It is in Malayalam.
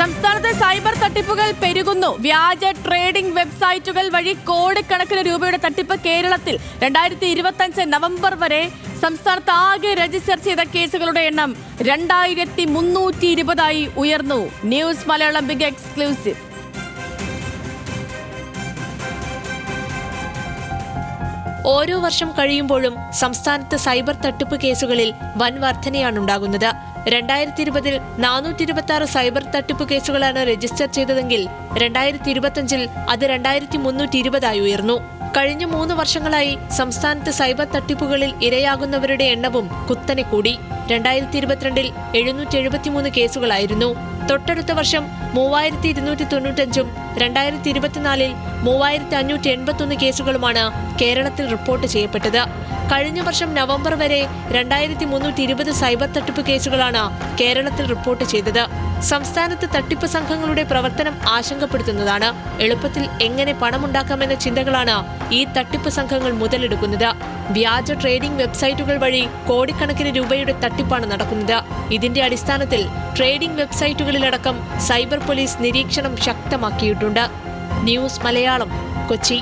സംസ്ഥാനത്ത് സൈബർ തട്ടിപ്പുകൾ പെരുകുന്നു. വ്യാജ ട്രേഡിംഗ് വെബ്സൈറ്റുകൾ വഴി കോടിക്കണക്കിന് രൂപയുടെ തട്ടിപ്പ് കേരളത്തിൽ. രണ്ടായിരത്തി ഇരുപത്തഞ്ച് നവംബർ വരെ സംസ്ഥാനത്ത് ആകെ രജിസ്റ്റർ ചെയ്ത കേസുകളുടെ എണ്ണം രണ്ടായിരത്തി മുന്നൂറ്റി ഇരുപതായി ഉയർന്നു. News Malayalam big exclusive. ഓരോ വർഷം കഴിയുമ്പോഴും സംസ്ഥാനത്ത് സൈബർ തട്ടിപ്പ് കേസുകളിൽ വൻ വർധനയാണുണ്ടാകുന്നത്. രണ്ടായിരത്തി ഇരുപതിൽ നാനൂറ്റി ഇരുപത്തി ആറ് സൈബർ തട്ടിപ്പ് കേസുകളാണ് രജിസ്റ്റർ ചെയ്തതെങ്കിൽ രണ്ടായിരത്തി ഇരുപത്തിയഞ്ചിൽ അത് രണ്ടായിരത്തി മുന്നൂറ്റി ഇരുപതായി ഉയർന്നു. കഴിഞ്ഞ മൂന്ന് വർഷങ്ങളായി സംസ്ഥാനത്ത് സൈബർ തട്ടിപ്പുകളിൽ ഇരയാകുന്നവരുടെ എണ്ണവും കുത്തനെ കൂടി. രണ്ടായിരത്തി ഇരുപത്തിരണ്ടിൽ എഴുന്നൂറ്റി എഴുപത്തിമൂന്ന് കേസുകളായിരുന്നു. തൊട്ടടുത്ത വർഷം മൂവായിരത്തി ഇരുന്നൂറ്റി തൊണ്ണൂറ്റഞ്ചും രണ്ടായിരത്തി ഇരുപത്തിനാലിൽ മൂവായിരത്തി അഞ്ഞൂറ്റി എൺപത്തൊന്ന് കേസുകളുമാണ് കേരളത്തിൽ റിപ്പോർട്ട് ചെയ്യപ്പെട്ടത്. കഴിഞ്ഞ വർഷം നവംബർ വരെ രണ്ടായിരത്തി മുന്നൂറ്റി ഇരുപത് സൈബർ തട്ടിപ്പ് കേസുകളാണ് കേരളത്തിൽ റിപ്പോർട്ട് ചെയ്തത്. സംസ്ഥാനത്ത് തട്ടിപ്പ് സംഘങ്ങളുടെ പ്രവർത്തനം ആശങ്കപ്പെടുത്തുന്നതാണ്. എളുപ്പത്തിൽ എങ്ങനെ പണമുണ്ടാക്കാമെന്ന ചിന്തകളാണ് ഈ തട്ടിപ്പ് സംഘങ്ങൾ മുതലെടുക്കുന്നത്. വ്യാജ ട്രേഡിംഗ് വെബ്സൈറ്റുകൾ വഴി കോടിക്കണക്കിന് രൂപയുടെ തട്ടിപ്പാണ് നടക്കുന്നത്. ഇതിന്റെ അടിസ്ഥാനത്തിൽ ട്രേഡിംഗ് വെബ്സൈറ്റുകളിലടക്കം സൈബർ പോലീസ് നിരീക്ഷണം ശക്തമാക്കിയിട്ടുണ്ട്. ന്യൂസ് മലയാളം കൊച്ചി.